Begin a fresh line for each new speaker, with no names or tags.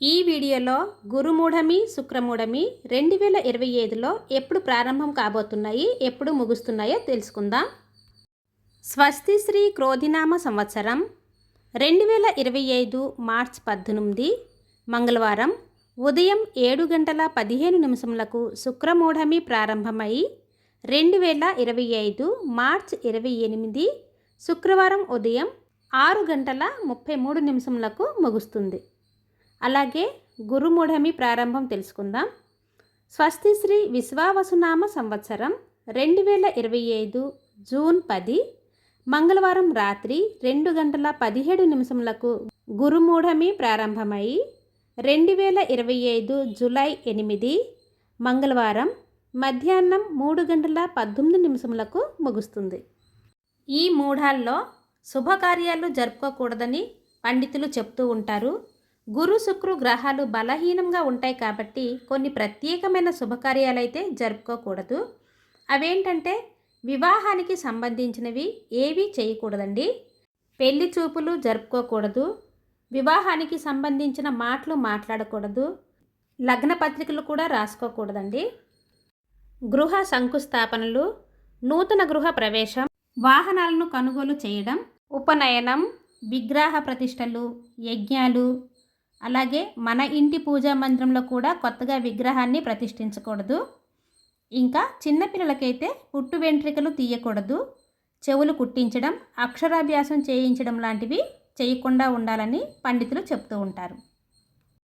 ఈ వీడియోలో గురుమూఢమి శుక్రమూఢమి రెండు వేల ఇరవై ఐదులో ఎప్పుడు ప్రారంభం కాబోతున్నాయి ఎప్పుడు ముగుస్తున్నాయో తెలుసుకుందాం. స్వస్తి శ్రీ క్రోధినామ సంవత్సరం రెండు వేల ఇరవై ఐదు మార్చ్ పద్దెనిమిది మంగళవారం ఉదయం ఏడు గంటల పదిహేను నిమిషములకు శుక్రమూఢమి ప్రారంభమై రెండు వేల ఇరవై ఐదు మార్చ్ ఇరవై ఎనిమిది శుక్రవారం ఉదయం ఆరు గంటల ముప్పై మూడు నిమిషములకు ముగుస్తుంది. అలాగే గురుమూఢమి ప్రారంభం తెలుసుకుందాం. స్వస్తి శ్రీ విశ్వావసునామ సంవత్సరం రెండు వేల ఇరవై ఐదు జూన్ పది మంగళవారం రాత్రి రెండు గంటల పదిహేడు నిమిషములకు గురుమూఢమి ప్రారంభమై రెండు వేల ఇరవై ఐదు జూలై ఎనిమిది మంగళవారం మధ్యాహ్నం మూడు గంటల పద్దెనిమిది నిమిషములకు ముగుస్తుంది. ఈ మూఢాల్లో శుభకార్యాలు జరుపుకోకూడదని పండితులు చెప్తూ ఉంటారు. గురు శుక్రు గ్రహాలు బలహీనంగా ఉంటాయి కాబట్టి కొన్ని ప్రత్యేకమైన శుభకార్యాలైతే జరుపుకోకూడదు. అవేంటంటే వివాహానికి సంబంధించినవి ఏవీ చేయకూడదండి. పెళ్ళి చూపులు జరుపుకోకూడదు. వివాహానికి సంబంధించిన మాటలు మాట్లాడకూడదు. లగ్న పత్రికలు కూడా రాసుకోకూడదండి. గృహ శంకుస్థాపనలు నూతన గృహ ప్రవేశం వాహనాలను కొనుగోలు చేయడం ఉపనయనం విగ్రహ ప్రతిష్టలు యజ్ఞాలు అలాగే మన ఇంటి పూజా మందిరంలో కూడా కొత్తగా విగ్రహాన్ని ప్రతిష్ఠించకూడదు. ఇంకా చిన్నపిల్లలకైతే పుట్టు వెంట్రికలు తీయకూడదు. చెవులు కుట్టించడం అక్షరాభ్యాసం చేయించడం లాంటివి చేయకుండా ఉండాలని పండితులు చెప్తూ ఉంటారు.